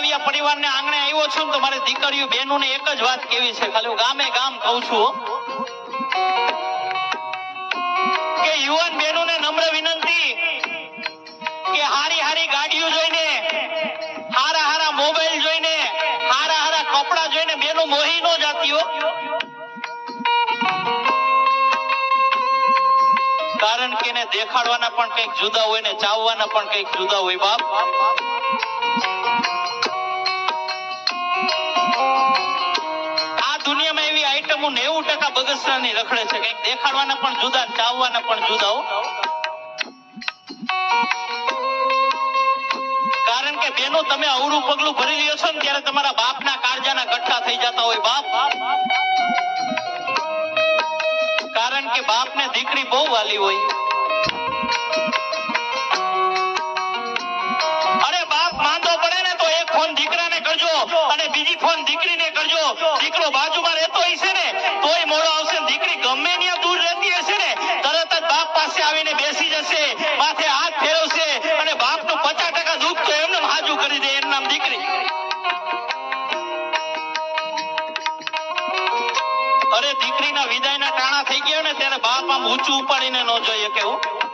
મોરવિયા પરિવારને આંગણે આવ્યો છું તો મારી દીકરીઓ બહેનોને એક જ વાત કેવી છે? ખાલી ગામે ગામ કહું છું કે યુવાન બહેનોને નમ્ર વિનંતી કે હારી હારી ગાડીઓ જોઈને, હારા હારા મોબાઈલ જોઈને, હારા હારા કપડા જોઈને બેનો મોહી નો જાતી કારણ કે એને દેખાડવાના પણ કંઈક જુદા હોય ને ચાવવાના પણ કંઈક જુદા હોય, બાપ. દુનિયામાં એવી આઈટમો નેવું ટકા બગસરાની રખડે છે. કંઈક દેખાડવાના પણ જુદા, ચાવવાના પણ જુદા કારણ કે બેનો તમે અવળું પગલું ભરી લ્યો છો ને ત્યારે તમારા બાપના કાળજાના ગઠ્ઠા થઈ જતા હોય બાપ. કારણ કે બાપને દીકરી બહુ વાલી હોય. અરે બાપ માંદો પડે ને તો એક ફોન દીકરાને કરજો અને બીજી ફોન દીકરીને કરજો. દીકરો હશે તોય મોડો આવશે દીકરી ગમે ત્યાં દૂર રહેતી હશે ને, તરત જ બાપ પાસે આવીને બેસી જશે, માથે હાથ ફેરવશે અને બાપનું પચાસ ટકા દુઃખ તો એમને હાજુ કરી દે, એનું નામ દીકરી. અરે દીકરીના વિદાયના ટાણા થઈ ગયા ને, ત્યારે બાપ આમ ઊંચું ઉપાડીને ન જોઈએ કેવું